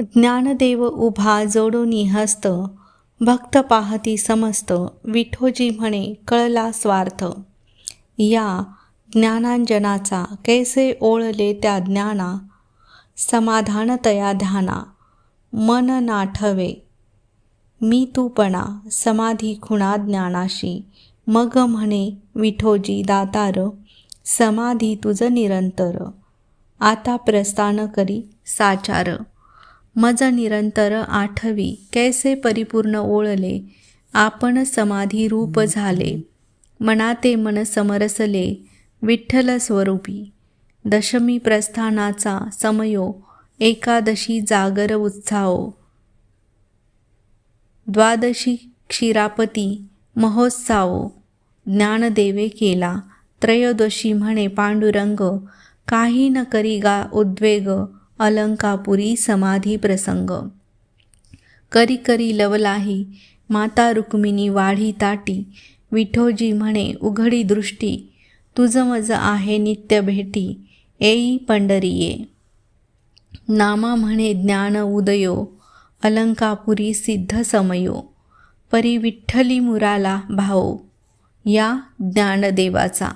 ज्ञानदेव उभा जोडोनी हस्त भक्त पाहती समस्त विठोजी म्हणे कळला स्वार्थ. या ज्ञानांजनाचा कैसे ओळले त्या ज्ञाना? समाधानतया ध्याना मन नाठवे. मी तूपणा समाधी खुणा ज्ञानाशी. मग म्हणे विठोजी दातार समाधी तुझ निरंतर. आता प्रस्थान करी साचार. मज निरंतर आठवी कैसे परिपूर्ण ओळले? आपण समाधी रूप झाले. मनाते मन समरसले विठ्ठल स्वरूपी. दशमी प्रस्थानाचा समयो एकादशी जागर उत्साहो. द्वादशी क्षीरापती महोत्साव ज्ञानदेवे केला. त्रयोदशी म्हणे पांडुरंग काही न करी गा उद्वेग अलंकापुरी समाधी प्रसंग. करी करी लवलाही माता रुक्मिणी वाढी ताटी विठोजी म्हणे उघडी दृष्टी तुझ मज आहे नित्य भेटी एई पंढरीये. नामा म्हणे ज्ञान उदयो अलंकापुरी सिद्ध समयो परी विठ्ठली मुराला भाओ या ज्ञानदेवाचा.